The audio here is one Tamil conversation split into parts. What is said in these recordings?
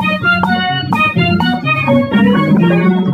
Bye-bye.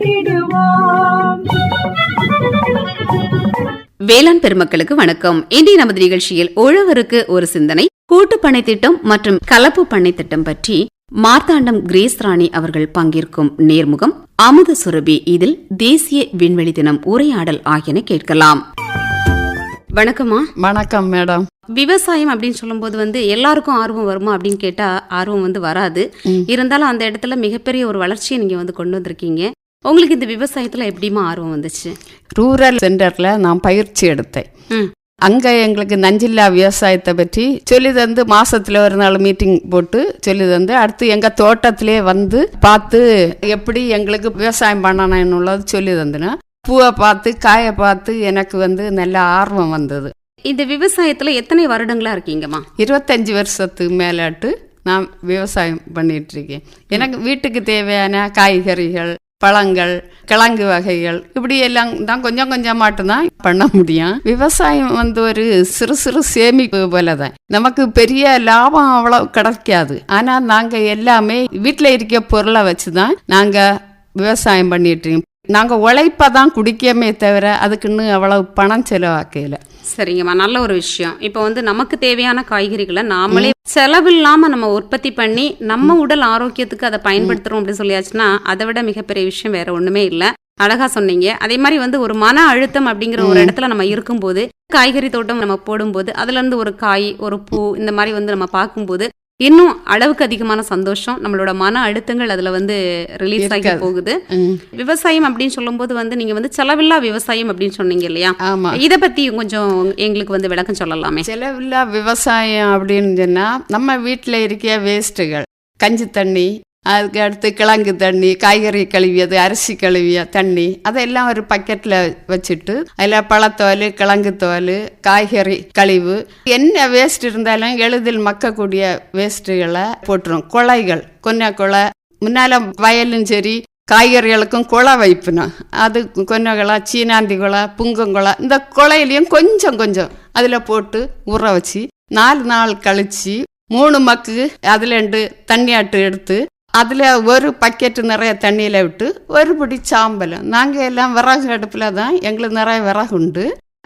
கேட்டிடுவோம் வேளாண் பெருமக்களுக்கு வணக்கம். இன்றைய நமது நிகழ்ச்சியில் உழவருக்கு ஒரு சிந்தனை கூட்டு பண்ணை திட்டம் மற்றும் கலப்பு பண்ணை திட்டம் பற்றி மார்த்தாண்டம் கிரேஸ் ராணி அவர்கள் பங்கேற்கும் நேர்முகம் அமுத சுரபி. இதில் தேசிய விண்வெளி தினம் உரையாடல் ஆகியன கேட்கலாம். வணக்கம்மா. வணக்கம் மேடம். விவசாயம் அப்படின்னு சொல்லும்போது வந்து எல்லாருக்கும் ஆர்வம் வருமா அப்படின்னு கேட்டா ஆர்வம் வந்து வராது. இருந்தாலும் அந்த இடத்துல மிகப்பெரிய ஒரு வளர்ச்சியை நீங்க வந்து கொண்டு வந்திருக்கீங்க. உங்களுக்கு இந்த விவசாயத்துல எப்படிமா ஆர்வம் வந்துச்சு? ரூரல் சென்டரில் நான் பயிற்சி எடுத்தேன். அங்கே எங்களுக்கு நஞ்சில்லா விவசாயத்தை பற்றி சொல்லி தந்து மாசத்துல ஒரு நாள் மீட்டிங் போட்டு சொல்லி தந்து அடுத்து எங்கள் தோட்டத்திலே வந்து பார்த்து எப்படி எங்களுக்கு விவசாயம் பண்ணணும்னுள்ளது சொல்லி தந்துனா. பூவை பார்த்து காயை பார்த்து எனக்கு வந்து நல்ல ஆர்வம் வந்தது. இந்த விவசாயத்துல எத்தனை வருடங்களா இருக்கீங்கம்மா? இருபத்தஞ்சி வருஷத்துக்கு மேலாட்டு நான் விவசாயம் பண்ணிட்டு இருக்கேன். எனக்கு வீட்டுக்கு தேவையான காய்கறிகள் பழங்கள் கிழங்கு வகைகள் இப்படி எல்லாம் தான் கொஞ்சம் கொஞ்சம் மட்டும்தான் பண்ண முடியும். விவசாயம் வந்து ஒரு சிறு சிறு சேமிப்பு போல தான் நமக்கு பெரிய லாபம் அவ்வளோ கிடைக்காது. ஆனால் நாங்கள் எல்லாமே வீட்டில் இருக்க பொருளை வச்சு தான் நாங்கள் விவசாயம் பண்ணிட்டு நாங்கள் உழைப்பை தான் குடிக்கமே தவிர அதுக்குன்னு அவ்வளவு பணம் செலவாக்கையில் சரிங்கம்மா நல்ல ஒரு விஷயம். இப்போ வந்து நமக்கு தேவையான காய்கறிகளை நாமளே செலவில்லாம நம்ம உற்பத்தி பண்ணி நம்ம உடல் ஆரோக்கியத்துக்கு அதை பயன்படுத்துறோம் அப்படின்னு சொல்லியாச்சுன்னா அதை விட மிகப்பெரிய விஷயம் வேற ஒண்ணுமே இல்ல. அழகா சொன்னீங்க. அதே மாதிரி வந்து ஒரு மன அழுத்தம் அப்படிங்கிற ஒரு இடத்துல நம்ம இருக்கும்போது காய்கறி தோட்டம் நம்ம போடும்போது அதுல இருந்து ஒரு காய் ஒரு பூ இந்த மாதிரி வந்து நம்ம பார்க்கும்போது இன்னும் அளவுக்கு அதிகமான சந்தோஷம். நம்மளோட மன அழுத்தங்கள் அதுல வந்து ரிலீஸ் ஆகி. போகுது. விவசாயம் அப்படின்னு சொல்லும்போது வந்து நீங்க வந்து செலவில்லா விவசாயம் அப்படின்னு சொன்னீங்க இல்லையா? இத பத்தி கொஞ்சம் எங்களுக்கு வந்து விளக்கம் சொல்லலாமே. செலவில்லா விவசாயம் அப்படின்னு சொன்னால் நம்ம வீட்டில் இருக்க வேஸ்ட்டுகள் கஞ்சி தண்ணி அதுக்கு அடுத்து கிழங்கு தண்ணி காய்கறி கழுவியது அரிசி கழுவிய தண்ணி அதெல்லாம் ஒரு பக்கெட்டில் வச்சுட்டு அதில் பழத்தோல் கிழங்கு தோல் காய்கறி கழிவு என்ன வேஸ்ட் இருந்தாலும் எளிதில் மக்கக்கூடிய வேஸ்ட்டுகளை போட்டுரும். குழைகள் கொன்ன குழை முன்னால் வயலும் சரி காய்கறிகளுக்கும் குலை வைப்பினோம் அது கொன்னகுலை சீனாந்தி குலை புங்கங்குலை இந்த குலையிலையும் கொஞ்சம் கொஞ்சம் அதில் போட்டு ஊற வச்சு நாலு நாள் கழிச்சு மூணு மக்கு அதில் ரெண்டு தண்ணியாட்டு எடுத்து அதில் ஒரு பக்கெட்டு நிறைய தண்ணியில் விட்டு ஒரு பிடி சாம்பலும். நாங்கள் எல்லாம் விறகு அடுப்பில் தான் எங்களுக்கு நிறைய விறகு உண்டு.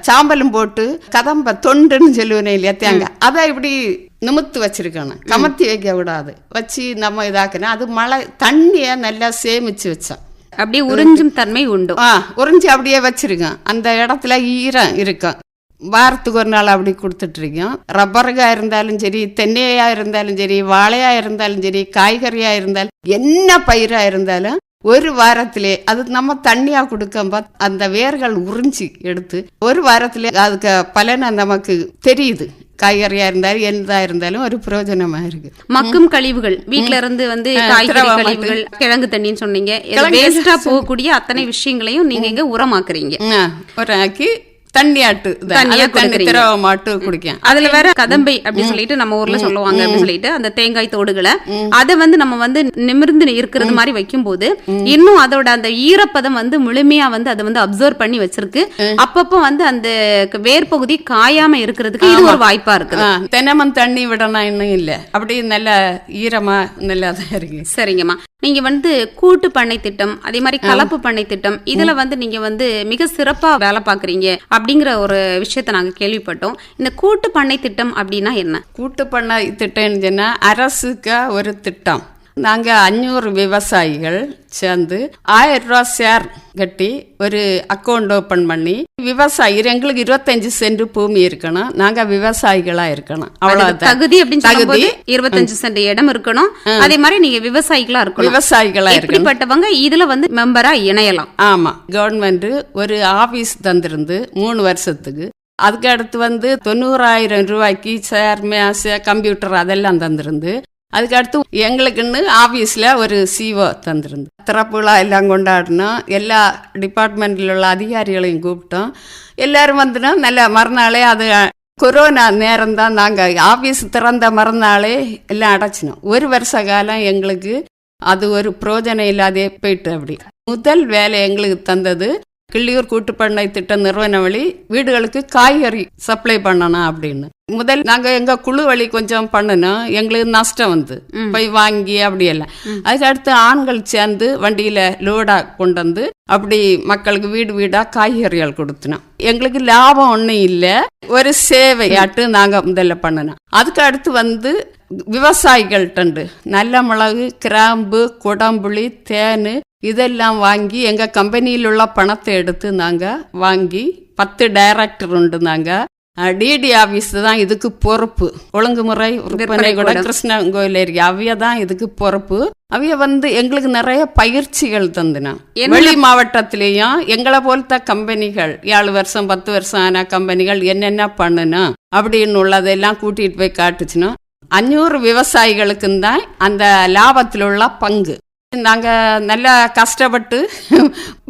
சாம்பலும் போட்டு கதம்ப தொண்டுன்னு சொல்லுவேனே இல்லையா தேங்காய். அதை இப்படி நிமித்து வச்சிருக்கணும். கமத்தி வைக்க கூடாது. வச்சு நம்ம இதாக்கணும் அது மழை தண்ணியை நல்லா சேமிச்சு வச்சோம். அப்படியே உறிஞ்சும் தன்மை உண்டு. ஆ உறிஞ்சி அப்படியே வச்சிருக்கோம். அந்த இடத்துல ஈரம் இருக்கும். வாரத்துக்கு ஒரு நாள் அப்படி கொடுத்துட்ருக்கோம் ரப்பருகா இருந்தாலும் சரி தென்னையா இருந்தாலும் சரி வாழையா இருந்தாலும் சரி காய்கறியா இருந்தாலும் என்ன பயிரா இருந்தாலும் ஒரு வாரத்திலே அது நம்ம தண்ணியா கொடுக்கும்போது அந்த வேர்கள் உறிஞ்சி எடுத்து ஒரு வாரத்திலே அதுக்கு பலனை நமக்கு தெரியுது. காய்கறியா இருந்தாலும் எந்தா இருந்தாலும் ஒரு பிரயோஜனமா இருக்கு. மக்கும் கழிவுகள். வீட்ல இருந்து வந்து காய்கறி கழிவுகள் கிழங்கு தண்ணின்னு சொன்னீங்க. வேஸ்டா போகக்கூடிய அத்தனை விஷயங்களையும் நீங்க இங்க உரமாக்குறீங்க. ஆக்கி தண்ணியாட்டு. தண்ணியா கொடுக்குறீங்க. திரவமாட்டு குடிக்கும் அதுல வேற கதம்பை அப்படின்னு சொல்லிட்டு நம்ம ஊர்ல சொல்லுவாங்க அப்படின்னு சொல்லிட்டு அந்த தேங்காய் தோடுகளை. அதை வந்து நம்ம வந்து நிமிர்ந்து இருக்கிறது மாதிரி வைக்கும்போது இன்னும் அதோட அந்த ஈரப்பதம் வந்து முழுமையா வந்து அதை வந்து அப்சர்வ் பண்ணி வச்சிருக்கு. அப்பப்போ வந்து அந்த வேர் பகுதி காயாம இருக்கிறதுக்கு இது ஒரு வாய்ப்பா இருக்குது. ஆ, தினமும் தண்ணி விடணும் இன்னும் இல்ல. அப்படி நல்ல ஈரமா நல்லா தான் இருக்கு. சரிங்கம்மா. நீங்க வந்து கூட்டு பண்ணை திட்டம் அதே மாதிரி கலப்பு பண்ணை திட்டம் இதுல வந்து நீங்க வந்து மிக சிறப்பா வேலை பாக்குறீங்க அப்படிங்கிற ஒரு விஷயத்த நாங்கள் கேள்விப்பட்டோம். இந்த கூட்டு பண்ணை திட்டம் அப்படின்னா என்ன? கூட்டு பண்ணை திட்டம்னு சொன்னா அரசுக்கு ஒரு திட்டம். நாங்க அஞ்சூறு விவசாயிகள் சேர்ந்து ஆயிரம் ரூபா ஷேர் கட்டி ஒரு அக்கௌண்ட் ஓபன் பண்ணி விவசாயி எங்களுக்கு இருபத்தஞ்சு சென்ட் பூமி இருக்கணும். நாங்க விவசாயிகளா இருக்கணும். அவ்வளவுதான். தகுதி அப்படின்னு தகுதி. இருபத்தஞ்சு சென்ட் இடம் இருக்கணும். அதே மாதிரி நீங்க விவசாயிகளா இருக்கணும். விவசாயிகளா இருக்கணும். இப்படிப்பட்டவங்க இதுல வந்து மெம்பரா இணையலாம். ஆமா. கவர்மெண்ட் ஒரு ஆபீஸ் தந்திருந்து மூணு வருஷத்துக்கு. அதுக்கு அடுத்து வந்து தொண்ணூறாயிரம் ரூபாய்க்கு சேர் மேச கம்ப்யூட்டர் அதெல்லாம் தந்திருந்து அதுக்கு அடுத்து எங்களுக்குன்னு ஆஃபீஸில் ஒரு சிஓ தந்துருந்து திறப்பு விழா எல்லாம் கொண்டாடினோம் எல்லா டிபார்ட்மெண்ட்டில் உள்ள அதிகாரிகளையும் கூப்பிட்டோம். எல்லாரும் வந்துனா நல்ல மறுநாளே அது கொரோனா நேரம் தான் நாங்கள் ஆஃபீஸ் திறந்த மறுநாளே எல்லாம் அடைச்சினோம். ஒரு வருஷ காலம் எங்களுக்கு அது ஒரு பிரோஜனம் இல்லாதே போயிட்டு அப்படி. முதல் வேலை எங்களுக்கு தந்தது கிள்ளியூர் கூட்டுப்பண்ணை திட்ட நிறுவன வழி வீடுகளுக்கு காய்கறி சப்ளை பண்ணணும் அப்படின்னு. முதல் நாங்க எங்க குழு வழி கொஞ்சம் பண்ணணும் எங்களுக்கு நஷ்டம் வந்து. போய் வாங்கி அப்படி எல்லாம். அதுக்கு அடுத்து ஆண்கள் சேர்ந்து வண்டியில லோடா கொண்டு வந்து அப்படி மக்களுக்கு வீடு வீடா காய்கறிகள் கொடுத்தனோம் எங்களுக்கு லாபம் ஒன்றும் இல்லை. ஒரு சேவையாட்டு நாங்க முதல்ல பண்ணணும் அதுக்கு அடுத்து வந்து விவசாயிகள்கிட்ட நல்ல மிளகு கிராம்பு குடம்புளி தேன் இதெல்லாம் வாங்கி எங்க கம்பெனியில் உள்ள பணத்தை எடுத்து நாங்க வாங்கி பத்து டைரக்டர் உண்டு நாங்க. டிடி ஆபீஸ் தான் இதுக்கு பொறுப்பு. ஒழுங்குமுறை விற்பனை கூட கூடம். கிருஷ்ணன் கோயில் இருக்கு அவைய தான் இதுக்கு பொறுப்பு. அவைய வந்து எங்களுக்கு நிறைய பயிற்சிகள் தந்துனா. வெளி மாவட்டத்திலேயும் எங்களை போலத்த கம்பெனிகள் ஏழு வருஷம் பத்து வருஷம் ஆன கம்பெனிகள் என்னென்ன பண்ணணும் அப்படின்னு உள்ளதெல்லாம் கூட்டிட்டு போய் காட்டுச்சுன்னா அஞ்சூறு விவசாயிகளுக்கும் தான் அந்த லாபத்தில் உள்ள பங்கு. நாங்கள் நல்லா கஷ்டப்பட்டு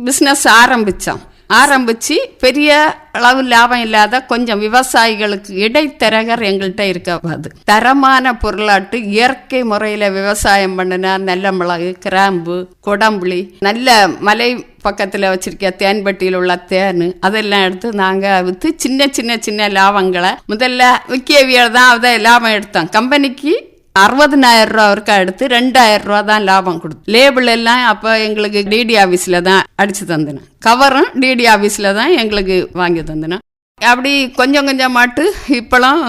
பிஸ்னஸ் ஆரம்பித்தோம் ஆரம்பித்து பெரிய அளவு லாபம் இல்லாத கொஞ்சம் விவசாயிகளுக்கு இடைத்தரகர் எங்கள்கிட்ட இருக்காது தரமான பொருளாட்டு இயற்கை முறையில் விவசாயம் பண்ணினா நல்ல மிளகு கிராம்பு குடம்புளி நல்ல மலை பக்கத்தில் வச்சிருக்க தேன்பட்டியில் உள்ள தேன் அதெல்லாம் எடுத்து நாங்கள் விற்று சின்ன சின்ன சின்ன லாபங்களை முதல்ல விக்கியவியல் தான் அதை லாபம் எடுத்தோம். கம்பெனிக்கு அறுபதனாயிரம் ரூபா வரைக்கும் எடுத்து ரெண்டாயிரம் ரூபா தான் லாபம் கொடுத்து. லேபிள் எல்லாம் அப்போ எங்களுக்கு டிடி ஆஃபீஸில் தான் அடித்து தந்தினேன் கவரும் டிடி ஆஃபீஸில் தான் எங்களுக்கு வாங்கி தந்தினேன் அப்படி கொஞ்சம் கொஞ்சம் மாட்டு இப்போலாம்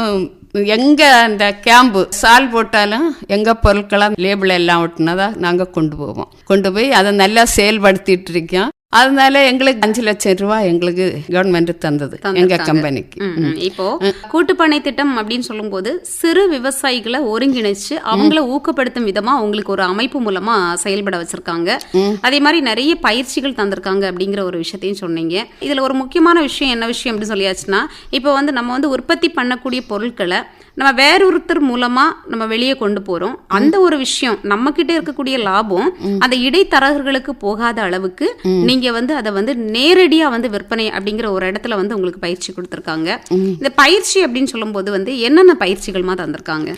எங்கே அந்த கேம்பு சால் போட்டாலும் எங்கள் பொருட்களாக லேபிள் எல்லாம் ஒட்டினதா நாங்கள் கொண்டு போவோம். கொண்டு போய் அதை நல்லா செயல்படுத்திகிட்டு இருக்கோம். அதனால எங்களுக்கு அஞ்சு லட்சம் ரூபாய் எங்களுக்கு கவர்மெண்ட் தந்தது எங்க. கம்பெனிக்கு. இப்போ கூட்டுப்பண்ணை திட்டம் அப்படின்னு சொல்லும்போது சிறு விவசாயிகளை ஒருங்கிணைச்சு அவங்கள ஊக்கப்படுத்தும் விதமா அவங்களுக்கு ஒரு அமைப்பு மூலமா செயல்பட வச்சிருக்காங்க. அதே மாதிரி நிறைய பயிற்சிகள் தந்திருக்காங்க அப்படிங்கிற ஒரு விஷயத்தையும் சொன்னீங்க இதுல ஒரு முக்கியமான விஷயம் என்ன விஷயம் அப்படின்னு சொல்லியாச்சுன்னா இப்போ வந்து நம்ம வந்து உற்பத்தி பண்ணக்கூடிய பொருட்களை நம்ம வேறொருத்தர் மூலமா நம்ம வெளியே கொண்டு போறோம். அந்த ஒரு விஷயம் நம்ம கிட்ட இருக்கக்கூடிய லாபம் அந்த இடைத்தரகர்களுக்கு போகாத அளவுக்கு நீங்க வந்து அதை வந்து நேரடியா வந்து விற்பனை அப்படிங்கிற ஒரு இடத்துல வந்து உங்களுக்கு பயிற்சி கொடுத்துருக்காங்க. இந்த பயிற்சி அப்படின்னு சொல்லும்போது வந்து என்னென்ன பயிற்சிகள்மா தந்திருக்காங்க?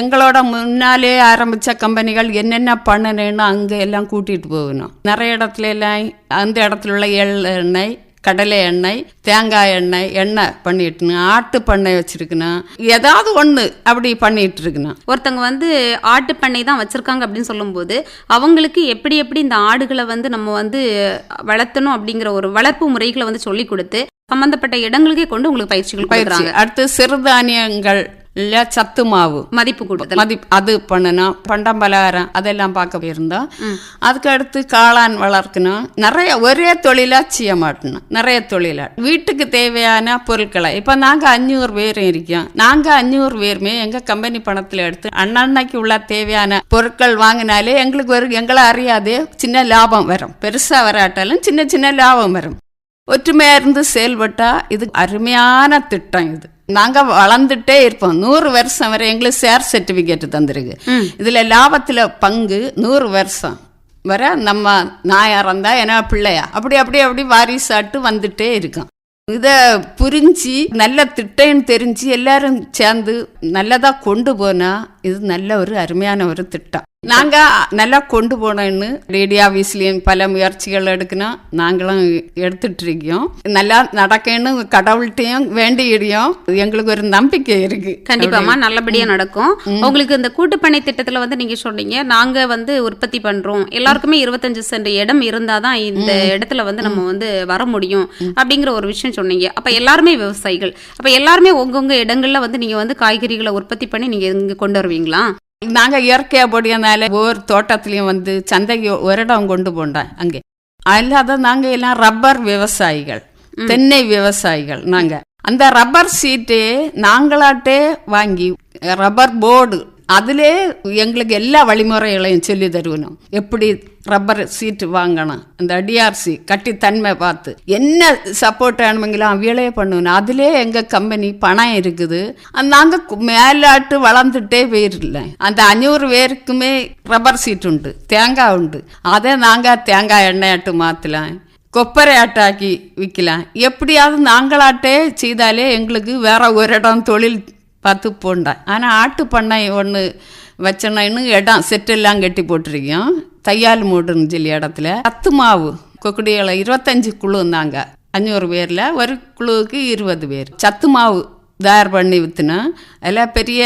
எங்களோட முன்னாலே ஆரம்பிச்ச கம்பெனிகள் என்னென்ன பண்ணணும்னு அங்கே எல்லாம் கூட்டிட்டு போகணும். நிறைய இடத்துல எல்லாம் அந்த இடத்துல உள்ள எள் எண்ணெய் கடலை எண்ணெய் தேங்காய் எண்ணெய் எண்ணெய் பண்ணிட்டு ஆட்டு பண்ணை வச்சிருக்கணும் ஏதாவது ஒன்று அப்படி பண்ணிட்டு இருக்கணும் ஒருத்தவங்க வந்து ஆட்டு பண்ணை தான் வச்சிருக்காங்க அப்படின்னு சொல்லும்போது அவங்களுக்கு எப்படி எப்படி இந்த ஆடுகளை வந்து நம்ம வந்து வளர்த்தணும் அப்படிங்கிற ஒரு வளர்ப்பு முறைகளை வந்து சொல்லி கொடுத்து சம்பந்தப்பட்ட இடங்களுக்கே கொண்டு உங்களுக்கு பயிற்சிகள் பயிற்சி. கொடுக்குறாங்க. அடுத்து சிறுதானியங்கள் இல்ல சத்து மாவு. மதிப்பு கூடுதல். மதி அது பண்ணணும் பண்டம் பலகாரம் அதெல்லாம் பார்க்க போயிருந்தோம் அதுக்கு அடுத்து காளான் வளர்க்கணும். நிறைய ஒரே தொழிலா செய்ய மாட்டணும் நிறைய தொழிலா. வீட்டுக்கு தேவையான பொருட்களை. இப்போ நாங்கள் அஞ்சூறு பேரும் இருக்கோம். நாங்கள் அஞ்சூறு பேருமே எங்கள் கம்பெனி பணத்தில் எடுத்து அன்னன்னைக்கு உள்ள தேவையான பொருட்கள் வாங்கினாலே எங்களுக்கு ஒரு எங்களை அறியாதே சின்ன லாபம் வரும். பெருசாக வராட்டாலும் சின்ன சின்ன லாபம் வரும். ஒற்றுமையா இருந்து செயல்பட்டா இது அருமையான திட்டம் இது. நாங்க வளர்ந்துட்டே இருப்போம். நூறு வருஷம் வரை எங்களுக்கு ஷேர் சர்டிபிகேட் தந்திருக்கு. இதுல லாபத்துல பங்கு நூறு வருஷம். வர நம்ம நான் இறந்தா என்ன பிள்ளையா? அப்படி அப்படி அப்படி வாரிசாட்டு வந்துட்டே இருக்கோம். இதை புரிஞ்சு நல்ல திட்டம்னு தெரிஞ்சு எல்லாரும் சேர்ந்து நல்லதா கொண்டு போனா இது நல்ல ஒரு அருமையான ஒரு திட்டம். நாங்க நல்லா கொண்டு போனோன்னு ரேடியோ ஆஃபீஸ்லயும் பல முயற்சிகள் எடுக்கணும் நாங்களும் எடுத்துட்டு இருக்கோம் நல்லா நடக்கணும் கடவுள்கிட்டையும் வேண்டியிடியும் எங்களுக்கு ஒரு நம்பிக்கை இருக்கு. கண்டிப்பாமா நல்லபடியா நடக்கும். உங்களுக்கு இந்த கூட்டுப்பண்ணை திட்டத்துல வந்து நீங்க சொன்னீங்க நாங்க வந்து உற்பத்தி பண்றோம். எல்லாருக்குமே இருபத்தஞ்சு சென்ட் இடம் இருந்தாதான் இந்த இடத்துல வந்து நம்ம வந்து வர முடியும் அப்படிங்கிற ஒரு விஷயம் சொன்னீங்க. அப்ப எல்லாருமே விவசாயிகள். அப்ப எல்லாருமே உங்கவுங்க இடங்கள்ல வந்து நீங்க வந்து காய்கறிகளை உற்பத்தி பண்ணி நீங்க இங்க கொண்டு வருவீங்களா நாங்க இயற்கையா போடியனால ஒவ்வொரு தோட்டத்திலயும் வந்து சந்தைக்கு ஒரு இடம் கொண்டு போண்டேன் அங்கே. அல்லாத நாங்க எல்லாம் ரப்பர் விவசாயிகள் தென்னை விவசாயிகள் நாங்க. அந்த ரப்பர் சீட்டே நாங்களாட்டே வாங்கி ரப்பர் போர்டு அதிலே எங்களுக்கு எல்லா வழிமுறைகளையும் சொல்லி தருவணும் எப்படி ரப்பர் சீட்டு வாங்கணும் இந்த டிஆர்சி கட்டி தன்மை பார்த்து என்ன சப்போர்ட் வேணுமெങ്കിലും அவையிலே பண்ணணும் அதிலே எங்கள் கம்பெனி பணம் இருக்குது நாங்கள் மேலாட்டு வளர்ந்துட்டே போயிடல அந்த அஞ்சூறு பேருக்குமே ரப்பர் சீட் உண்டு தேங்காய் உண்டு அதை நாங்கள் தேங்காய் எண்ணெயாட்டு மாற்றலாம் கொப்பரை ஆட்டாக்கி விற்கலாம் எப்படியாவது நாங்களாட்டே செய்தாலே எங்களுக்கு வேற ஒரு இடம் தொழில் பார்த்து போண்டா ஆனால் ஆட்டு பண்ணை ஒன்று வச்சோன்னு இடம் செட்டெல்லாம் கட்டி போட்டிருக்கோம். தையால் மூடுன்னு சொல்லி இடத்துல. பத்து மாவு கொக்குடிகளை இருபத்தஞ்சு குழு இருந்தாங்க. அஞ்சூறு பேரில் ஒரு குழுவுக்கு இருபது பேர். சத்து மாவு தயார் பண்ணி விற்றுனா அதில் பெரிய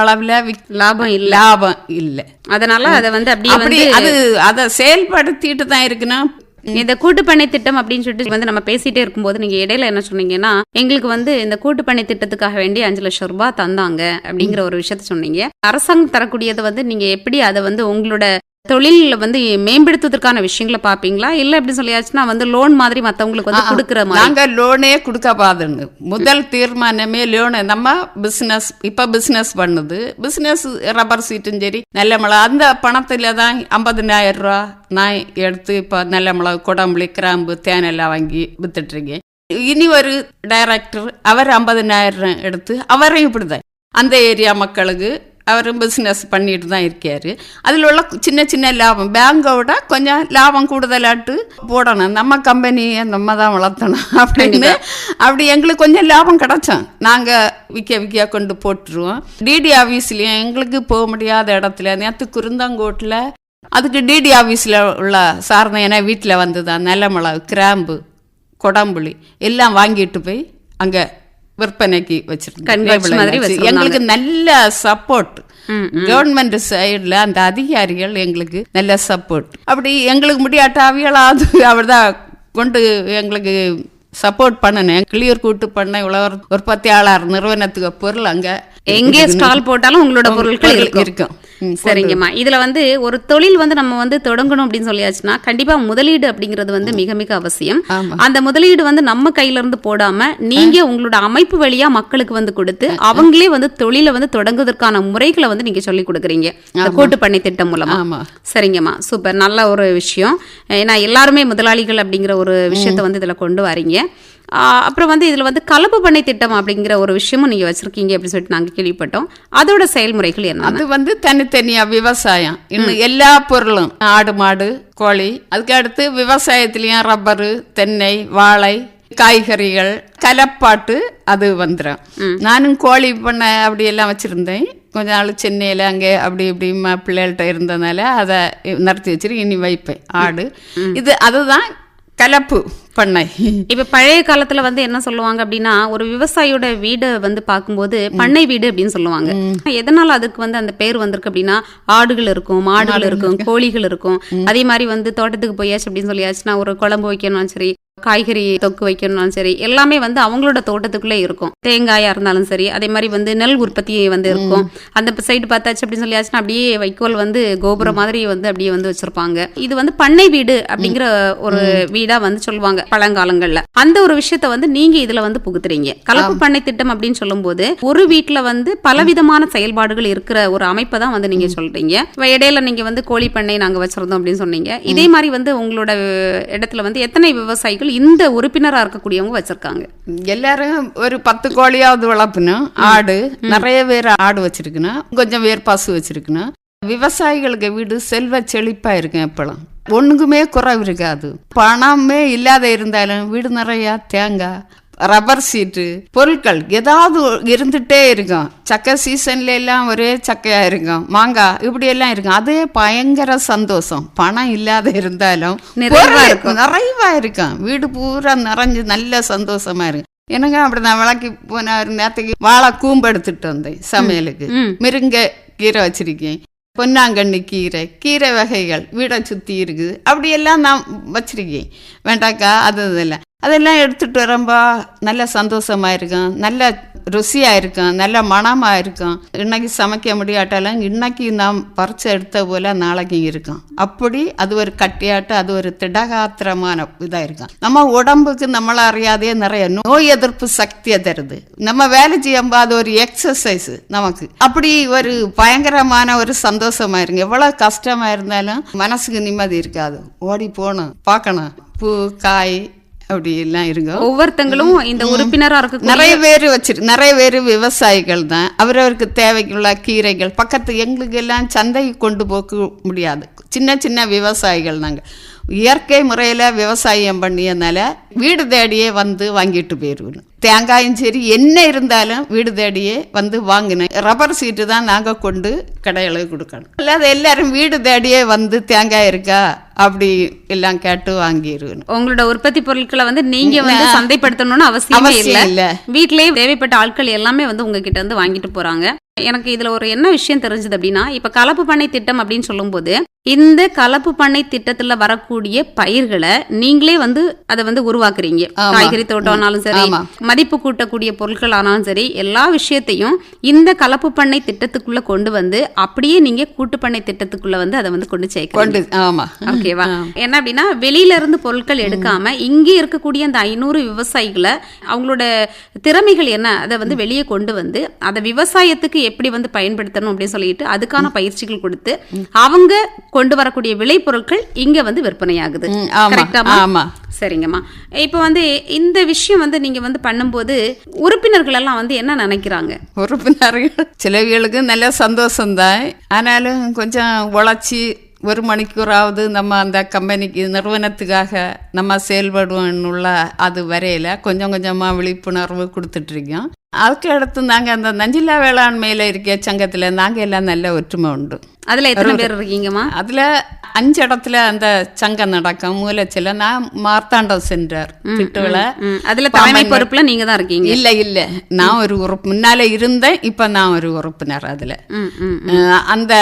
அளவில் விக் லாபம் இல்ல. லாபம் இல்லை. அதனால அதை வந்து அப்படி வந்து அது அதை செயல்படுத்திட்டு தான் இருக்குன்னா இந்த கூட்டுப்பணி திட்டம் அப்படின்னு சொல்லிட்டு வந்து நம்ம பேசிட்டே இருக்கும்போது நீங்க இடையில என்ன சொன்னீங்கன்னா எங்களுக்கு வந்து இந்த கூட்டுப்பணி திட்டத்துக்காக வேண்டி அஞ்சு லட்சம் ரூபாய் தந்தாங்க அப்படிங்கிற ஒரு விஷயத்த சொன்னீங்க. அரசாங்கம் தரக்கூடியதை வந்து நீங்க எப்படி அதை வந்து உங்களோட தொழில வந்து மேம்படுத்துவதற்கான விஷயங்களை பாப்பீங்களா இல்ல எப்படி சொல்லியாச்சுன்னா வந்து லோன் மாதிரி மத்தவங்களுக்கு வந்து கொடுக்குற மாதிரி? நாங்க லோனே கொடுக்க பாதுன்னு முதல் தீர்மானமே லோனு நம்ம பிசினஸ் இப்ப பிசினஸ் பண்ணுது. பிசினஸ் ரப்பர் சீட்டும் சரி நல்ல மிளகா. அந்த பணத்துல தான் ஐம்பதினாயிரம் ரூபா நான் எடுத்து இப்ப நல்ல மிளகு குடம்புளி கிராம்பு தேனெல்லாம் வாங்கி வித்துட்டு இருக்கேன் இனி ஒரு டைரக்டர் அவர் ஐம்பதினாயிரம் எடுத்து அவரையும் இப்படிதான். அந்த ஏரியா மக்களுக்கு அவரும் பிஸ்னஸ் பண்ணிட்டு தான் இருக்காரு. அதில் உள்ள சின்ன சின்ன லாபம். பேங்கோட கொஞ்சம் லாபம் கூடுதலாட்டு போடணும். நம்ம கம்பெனியை நம்ம தான் வளர்த்தணும் அப்படின்னு. அப்படி எங்களுக்கு கொஞ்சம் லாபம் கிடைச்சோம். நாங்கள் விற்க விற்க கொண்டு போட்டுருவோம். டிடி ஆஃபீஸ்லேயும் எங்களுக்கு போக முடியாத இடத்துல நேற்று குருந்தாங்கோட்டில் அதுக்கு டிடி ஆஃபீஸில் உள்ள சார்ந்த ஏன்னா வீட்டில் வந்து தான் நல்ல மிளகு கிராம்பு கொடம்புளி எல்லாம் வாங்கிட்டு போய் அங்கே விற்பனைக்கு வச்சிருந்தாங்க. எங்களுக்கு நல்ல சப்போர்ட் கவர்மெண்ட் சைடுல அந்த அதிகாரிகள் எங்களுக்கு நல்ல சப்போர்ட் அப்படி எங்களுக்கு முடியாட்ட அவியலாவது அவர்தான் கொண்டு எங்களுக்கு சப்போர்ட் பண்ணணும் கிளியர் கூட்டு பண்ண உழவர் உற்பத்தியாளர் நிறுவனத்துக்கு பொருள் அங்க. எங்கே ஸ்டால் போட்டாலும் உங்களோட பொருட்கள் இருக்கும். சரிங்கம்மா. இதுல வந்து ஒரு தொழில் வந்து நம்ம வந்து தொடங்கணும் அப்படின்னு சொல்லியாச்சுன்னா கண்டிப்பா முதலீடு அப்படிங்கிறது வந்து மிக மிக அவசியம். அந்த முதலீடு வந்து நம்ம கையில இருந்து போடாம நீங்க உங்களோட அமைப்பு வழியா மக்களுக்கு வந்து கொடுத்து அவங்களே வந்து தொழிலை வந்து தொடங்குவதற்கான முறைகளை வந்து நீங்க சொல்லி கொடுக்குறீங்க. கூட்டு பண்ணை திட்டம் மூலமா. ஆமா. சரிங்கம்மா. சூப்பர். நல்ல ஒரு விஷயம். ஏன்னா எல்லாருமே முதலாளிகள் அப்படிங்கிற ஒரு விஷயத்தை வந்து இதுல கொண்டு வரீங்க. அப்புறம் வந்து இதுல வந்து கலப்பு பண்ணை திட்டம் அப்படிங்கிற ஒரு விஷயமும் நீங்க வச்சிருக்கீங்க அப்படின்னு சொல்லிட்டு நாங்க கேள்விப்பட்டோம். அதோட செயல்முறைகள் என்ன அது வந்து தனித்தனியா விவசாயம். இன்னும் எல்லா பொருளும் ஆடு மாடு கோழி அதுக்கு அடுத்து விவசாயத்திலயும் ரப்பரு தென்னை வாழை காய்கறிகள் கலப்பாட்டு அது வந்துடும் நானும் கோழி பண்ண அப்படி எல்லாம் வச்சிருந்தேன். கொஞ்ச நாள் சென்னையில் அங்கே அப்படி இப்படி பிள்ளைகள்கிட்ட இருந்ததுனால அதை நடத்தி வச்சிரு இனி வைப்பேன். ஆடு. இது அதுதான் கலப்பு பண்ணை. இப்ப பழைய காலத்துல வந்து என்ன சொல்லுவாங்க அப்படின்னா ஒரு விவசாயியோட வீடை வந்து பார்க்கும்போது பண்ணை வீடு அப்படின்னு சொல்லுவாங்க. எதனால அதுக்கு வந்து அந்த பேர் வந்திருக்கு அப்படின்னா ஆடுகள் இருக்கும் மாடுகள் இருக்கும் கோழிகள் இருக்கும். அதே மாதிரி வந்து தோட்டத்துக்கு போயாச்சு அப்படின்னு சொல்லியாச்சுன்னா ஒரு குழம்பு வைக்கணும் சரி காய்கறி தொக்கு வைக்கணும்னாலும் சரி எல்லாமே வந்து அவங்களோட தோட்டத்துக்குள்ளே இருக்கும். தேங்காயா இருந்தாலும் சரி அதே மாதிரி வந்து நெல் உற்பத்தி வந்து இருக்கும். அந்த சைடு பார்த்தாச்சு அப்படின்னு சொல்லியாச்சுன்னா அப்படியே வைக்கோல் வந்து கோபுரம் மாதிரி வந்து அப்படியே வந்து வச்சிருப்பாங்க. இது வந்து பண்ணை வீடு அப்படிங்கிற ஒரு வீடா வந்து சொல்லுவாங்க பழங்காலங்கள்ல. அந்த ஒரு விஷயத்த வந்து நீங்க இதுல வந்து புகுத்துறீங்க. கலப்பு பண்ணை திட்டம் அப்படின்னு சொல்லும்போது ஒரு வீட்டுல வந்து பலவிதமான செயல்பாடுகள் இருக்கிற ஒரு அமைப்பை தான் வந்து நீங்க சொல்றீங்க. இப்ப இடையில நீங்க வந்து கோழி பண்ணை நாங்க வச்சிருந்தோம் அப்படின்னு சொன்னீங்க. இதே மாதிரி வந்து உங்களோட இடத்துல வந்து எத்தனை விவசாயிகள் இந்த உறுப்பினரா இருக்கக்கூடியவங்க வச்சிருக்காங்க. எல்லாரும் ஒரு பத்து கோழியாவது வளர்க்கணும். ஆடு நிறைய பேர் ஆடு வச்சிருக்கணும். கொஞ்சம் பேர் பசு வச்சிருக்கணும். விவசாயிகளுக்கு வீடு செல்வ செழிப்பா இருக்கும் எப்பளும் ஒண்ணுக்குமே குறைவு இருக்காது. பணமே இல்லாத இருந்தாலும் வீடு நிறையா தேங்காய் ரப்பர் சீட்டு பொருட்கள் ஏதாவது இருந்துட்டே இருக்கும். சக்கை சீசன்ல எல்லாம் ஒரே சக்கையா இருக்கும். மாங்காய் இப்படி எல்லாம் இருக்கும். அதே பயங்கர சந்தோஷம். பணம் இல்லாத இருந்தாலும் நிறைவா பொருள் இருக்கும். நிறைவா இருக்கும். வீடு பூரா நிறைஞ்சு நல்ல சந்தோஷமா இருக்கும். எனக்கு அப்படி நான் விளக்கி போன ஒரு நேரத்துக்கு வாழை கூம்பு எடுத்துட்டு வந்தேன் சமையலுக்கு. மிருங்க கீரை வச்சிருக்கேன். பொன்னாங்கண்ணி கீரை கீரை வகைகள் வீடை சுற்றி இருக்குது. அப்படியெல்லாம் நான் வச்சிருக்கேன். வேண்டாக்கா அது இல்லை அதெல்லாம் எடுத்துகிட்டு வரம்போ. நல்லா சந்தோஷமா இருக்கும் நல்ல ருசியாக இருக்கும் நல்ல மனமாக இருக்கும் இன்னைக்கு சமைக்க முடியாட்டாலும் இன்னைக்கு நாம் பறிச்சு எடுத்த போல நாளைக்கு இருக்கும் அப்படி அது ஒரு கட்டியாட்டம் அது ஒரு திடகாத்திரமான இதாக இருக்கும் நம்ம உடம்புக்கு நம்மள அறியாதே நிறைய நோய் எதிர்ப்பு சக்தியை தருது. நம்ம வேலை செய்யும்போது அது ஒரு எக்ஸசைஸ் நமக்கு. அப்படி ஒரு பயங்கரமான ஒரு சந்தோஷமாக இருக்கும் எவ்வளோ கஷ்டமாக இருந்தாலும் மனசுக்கு நிம்மதி இருக்காது. ஓடி போகணும் பார்க்கணும். பூ காய் அப்படி எல்லாம் இருக்கும் ஒவ்வொருத்தங்களும் இந்த உறுப்பினரா இருக்க நிறைய பேர் வச்சிரு நிறைய பேர் விவசாயிகள் தான். அவரவருக்கு தேவைக்குள்ள கீரைகள் பக்கத்து எங்களுக்கு எல்லாம் சந்தைக்கு கொண்டு போக முடியாது. சின்ன சின்ன விவசாயிகள் நாங்கள் இயற்கை முறையில் விவசாயம் பண்ணியதுனால வீடு தேடியே வந்து வாங்கிட்டு போயிடுவோம் தேங்காயும் சரி என்ன இருந்தாலும் வீடு தேடியே வந்து வாங்கினேன். ரப்பர் சீட்டு தான் நாங்கள் கொண்டு கடைகளுக்கு கொடுக்கணும். இல்லாத எல்லாரும் வீடு தேடியே வந்து தேங்காய் இருக்கா? அப்படி எல்லாம் கேட்டு வாங்கிடுவேன் உங்களோட உற்பத்தி பொருட்களை வந்து நீங்க வந்து சந்தைப்படுத்தணும்னு அவசியமே இல்ல. வீட்லயே தேவைப்பட்ட ஆட்கள் எல்லாமே வந்து உங்ககிட்ட இருந்து வாங்கிட்டு போறாங்க. எனக்கு இதுல ஒரு என்ன விஷயம் தெரிஞ்சது அப்படின்னா இப்ப கலப்பு பண்ணை திட்டம் அப்படின்னு சொல்லும்போது இந்த கலப்பு பண்ணை திட்டத்துல வரக்கூடிய பயிர்களை நீங்களே வந்து அதை வந்து உருவாக்குறீங்க. காய்கறி தோட்டம்னாலும் சரி. மதிப்பு கூட்டக்கூடிய பொருட்கள் ஆனாலும் சரி எல்லா விஷயத்தையும் இந்த கலப்பு பண்ணை திட்டத்துக்குள்ள கொண்டு வந்து அப்படியே நீங்க கூட்டு பண்ணை திட்டத்துக்குள்ள வந்து அதை வந்து கொண்டு கொண்டு ஆமா. ஓகேவா என்ன அப்படின்னா வெளியில இருந்து பொருட்கள் எடுக்காம இங்கே இருக்கக்கூடிய அந்த ஐநூறு விவசாயிகளை அவங்களோட திறமைகள் என்ன அதை வந்து வெளியே கொண்டு வந்து அதை விவசாயத்துக்கு எப்படி வந்து பயன்படுத்தணும் அப்படின்னு சொல்லிட்டு அதுக்கான பயிற்சிகள் கொடுத்து அவங்க கொண்டு வரக்கூடிய விளைபொருட்கள் இங்க வந்து விற்பனையாகுது. ஆமா கரெக்டாமா சரிங்கம்மா. இப்போ வந்து இந்த விஷயம் வந்து நீங்க வந்து பண்ணும்போது உறுப்பினர்கள் எல்லாம் வந்து என்ன நினைக்கிறாங்க? உறுப்பினர்கள் சிலவிகளுக்கு நல்ல சந்தோஷம்தான். ஆனாலும் கொஞ்சம் உழைச்சி ஒரு மணிக்கூறாவது நம்ம அந்த கம்பெனிக்கு நிறுவனத்துக்காக நம்ம செயல்படுவோம்னுள்ள அது வரையில கொஞ்சம் கொஞ்சமாக விழிப்புணர்வு கொடுத்துட்ருக்கோம். அதுக்கு அடுத்து நாங்கள் அந்த நஞ்சில்லா வேளாண்மையில் இருக்க சங்கத்தில் நாங்கள் எல்லாம் நல்ல ஒற்றுமை உண்டு. அதுல எத்தனை பேர் இருக்கீங்கம்மா? அதில் அஞ்சு இடத்துல அந்த சங்கம் நடக்கும். மூலச்சில நான் மார்த்தாண்டம் சென்றார். திட்டுவில. அதுல தலைமை பொறுப்புல நீங்க தான் இருக்கீங்க. இல்ல இல்ல. நான் ஒரு உறுப்பு முன்னால இருந்தேன் இப்ப நான் ஒரு உறுப்பினர் அதுல. அந்த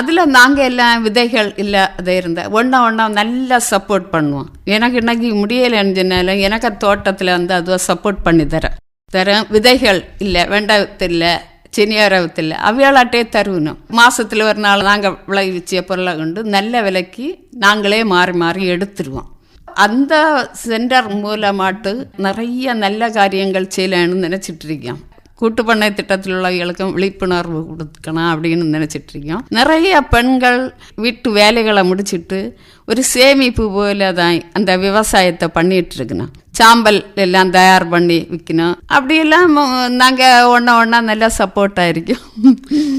அதுல நாங்க எல்லாம் விதைகள் இல்ல அதை இருந்த. ஒண்ணா ஒண்ணா நல்லா சப்போர்ட் பண்ணுவோம். எனக்கு இன்னைக்கு முடியலைன்னு சொன்னாலும் எனக்கு தோட்டத்துல வந்து அதுவை சப்போர்ட் பண்ணி தரேன். தரேன். விதைகள் இல்ல வெண்டகத்தில் செனியாரவத்தில் அவையாளாட்டே தருவணும் மாசத்துல ஒரு நாள் நாங்கள் விளைவிச்ச பொருளை கொண்டு நல்ல விலைக்கு நாங்களே மாறி மாறி எடுத்துருவோம் அந்த சென்டர் மூலமாட்டு நிறைய நல்ல காரியங்கள் செய்யலான்னு நினச்சிட்டு இருக்கோம் கூட்டு பண்ணை திட்டத்தில் உள்ளவர்களுக்கும் விழிப்புணர்வு கொடுக்கணும் அப்படின்னு நினச்சிட்ருக்கோம் நிறைய பெண்கள் வீட்டு வேலைகளை முடிச்சிட்டு ஒரு சேமிப்பு போல தான் அந்த விவசாயத்தை பண்ணிகிட்ருக்கணும் சாம்பல் எல்லாம் தயார் பண்ணி விற்கணும் அப்படியெல்லாம் நாங்கள் ஒன்றா ஒன்றா நல்லா சப்போர்ட்டாக இருக்கோம்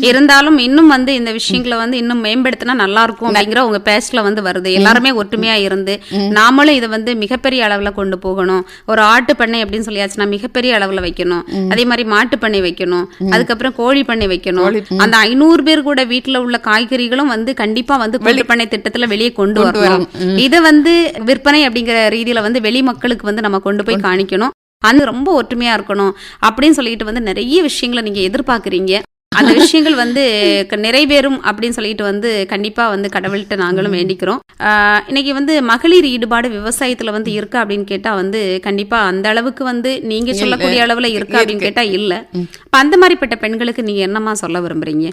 இருந்தாலும் இன்னும் வந்து இந்த விஷயங்களை வந்து இன்னும் மேம்படுத்தினா நல்லா இருக்கும் அப்படிங்கிற உங்க பேஸ்ட்ல வந்து வருது. எல்லாருமே ஒற்றுமையா இருந்து நாமளும் இதை வந்து மிகப்பெரிய அளவுல கொண்டு போகணும். ஒரு ஆட்டு பண்ணை அப்படின்னு சொல்லியாச்சுன்னா மிகப்பெரிய அளவுல வைக்கணும். அதே மாதிரி மாட்டு பண்ணை வைக்கணும். அதுக்கப்புறம் கோழி பண்ணை வைக்கணும். அந்த ஐநூறு பேர் கூட வீட்டுல உள்ள காய்கறிகளும் வந்து கண்டிப்பா வந்து கூட்டு பண்ணை திட்டத்துல வெளியே கொண்டு வரணும். இதை வந்து விற்பனை அப்படிங்கிற ரீதியில வந்து வெளி மக்களுக்கு வந்து நம்ம கொண்டு போய் காணிக்கணும். அது ரொம்ப ஒற்றுமையா இருக்கணும். அப்படின்னு சொல்லிட்டு வந்து நிறைய விஷயங்களை நீங்க எதிர்பார்க்கறீங்க. அந்த விஷயங்கள் வந்து நிறைவேறும் அப்படின்னு சொல்லிட்டு வந்து கண்டிப்பா வந்து கடவுள்கிட்ட நாங்களும் வேண்டிக்கிறோம். இன்னைக்கு வந்து மகளிர் ஈடுபாடு விவசாயத்துல வந்து இருக்கா அப்படின்னு கேட்டா வந்து கண்டிப்பா அந்த அளவுக்கு வந்து நீங்க சொல்லக்கூடிய அளவுல இருக்கா அப்படின்னு கேட்டா இல்ல. அந்த மாதிரிப்பட்ட பெண்களுக்கு நீங்க என்னமா சொல்ல விரும்புறீங்க?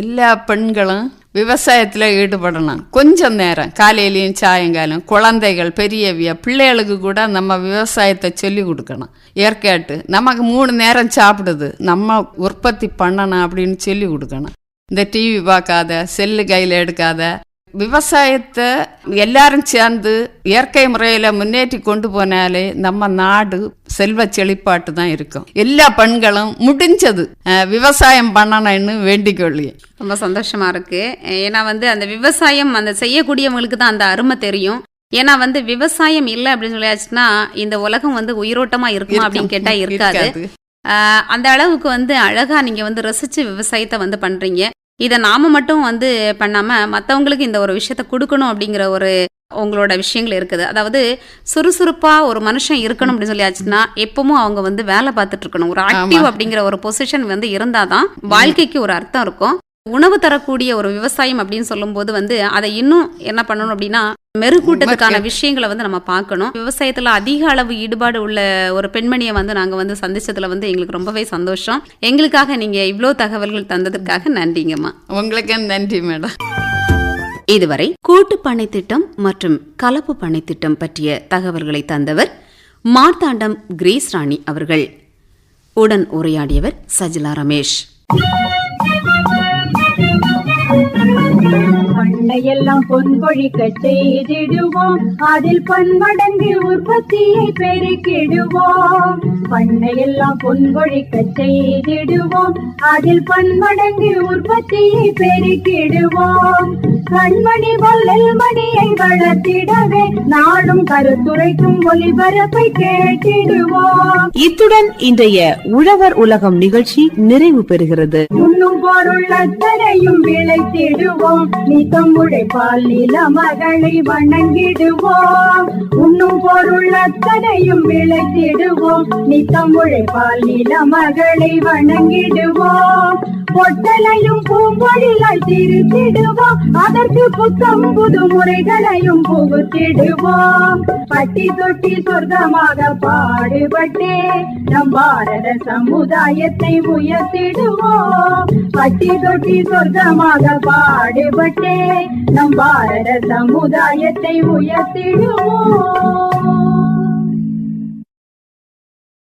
எல்லா பெண்களும் விவசாயத்தில் ஈடுபடணும். கொஞ்சம் நேரம் காலையிலையும் சாயங்காலம் குழந்தைகள் பெரியவிய பிள்ளைகளுக்கு கூட நம்ம விவசாயத்தை சொல்லி கொடுக்கணும். இயற்கையாட்டு நமக்கு மூணு நேரம் சாப்பிடுது நம்ம உற்பத்தி பண்ணணும் அப்படின்னு சொல்லி கொடுக்கணும். இந்த டிவி பார்க்காத செல்லு கையில் எடுக்காத விவசாயத்தை எல்லாரும் சேர்ந்து இயற்கை முறையில் முன்னேற்றி கொண்டு போனாலே நம்ம நாடு செல்வ செழிப்பாட்டு தான் இருக்கும். எல்லா பெண்களும் முடிஞ்சது. விவசாயம் பண்ணணும்னு வேண்டிக் கொள்ளியேன் ரொம்ப சந்தோஷமா இருக்கு. ஏன்னா வந்து அந்த விவசாயம் அந்த செய்யக்கூடியவங்களுக்கு தான் அந்த அருமை தெரியும். ஏன்னா வந்து விவசாயம் இல்லை அப்படின்னு சொல்லியாச்சுன்னா இந்த உலகம் வந்து உயிரோட்டமா இருக்குமா அப்படின்னு கேட்டா இருக்காது. அந்த அளவுக்கு வந்து அழகா நீங்க வந்து ரசிச்சு விவசாயத்தை வந்து பண்றீங்க. இதை நாம மட்டும் வந்து பண்ணாம மத்தவங்களுக்கு இந்த ஒரு விஷயத்த கொடுக்கணும் அப்படிங்கிற ஒரு உங்களோட விஷயங்கள் இருக்குது. அதாவது சுறுசுறுப்பா ஒரு மனுஷன் இருக்கணும் அப்படின்னு சொல்லியாச்சுன்னா எப்பவும் அவங்க வந்து வேலை பார்த்துட்டு இருக்கணும். ஒரு ஆக்டிவ் அப்படிங்கிற ஒரு பொசிஷன் வந்து இருந்தாதான் வாழ்க்கைக்கு ஒரு அர்த்தம் இருக்கும். உணவு தரக்கூடிய ஒரு விவசாயம் அப்படின்னு சொல்லும்போது வந்து அதை இன்னும் என்ன பண்ணணும் அப்படின்னா மெருகூட்டத்துக்கான விஷயங்களை வந்து நம்ம பார்க்கணும். விவசாயத்துல அதிக அளவு ஈடுபாடு உள்ள ஒரு பெண்மணியை வந்து நாங்க வந்து சந்திச்சதுல வந்து எங்களுக்கு ரொம்பவே சந்தோஷம். எங்களுக்காக நீங்க இவ்வளோ தகவல்கள் தந்ததுக்காக நன்றிங்கம்மா. உங்களுக்கு நன்றி மேடம். இதுவரை கூட்டு பண்ணை திட்டம் மற்றும் கலப்பு பண்ணை திட்டம் பற்றிய தகவல்களை தந்தவர் மார்த்தாண்டம் கிரேஸ் ராணி அவர்கள். உடன் உரையாடியவர் சஜிலா ரமேஷ். you. பண்ணையெல்லாம் பொன்பொழிக்க செய்திடுவோம். அதில் பன்மடங்கு உற்பத்தியை பெருக்கிடுவோம். பண்ணையெல்லாம் பொன்பொழிக்க செய்திடுவோம். அதில் பன்மடங்கு உற்பத்தியை பெருக்கிடுவோம். கண்மணி வல்லல் மணியை வளர்த்திடவே நாடும் கருத்துரைக்கும் ஒளிபரப்பை கேட்டிடுவோம். இத்துடன் இன்றைய உழவர் உலகம் நிகழ்ச்சி நிறைவு பெறுகிறது. உண்ணும் பொருள் அத்தனையும் வணங்கிடுவோம் நீ உழைப்பால் நில மகளை வணங்கிடுவோம். உண்ணும் பொருள் அத்தனையும் விளைத்திடுவோம். நீ உழைப்பால் நில மகளை வணங்கிடுவோம். பொட்டலையும் பூம்பொழிலால் திருத்திடுவோம் அதற்கு புத்தம் புது முறைகளையும் புகுத்திடுவோம் பட்டி தொட்டி சொர்க்கமாக பாடுபட்டே நம் பாரத சமுதாயத்தை உயர்த்திடுவோம் பட்டி தொட்டி சொர்க்கமாக பாடுபட்டே நம் பாரத சமுதாயத்தை உயர்த்திடுவோம்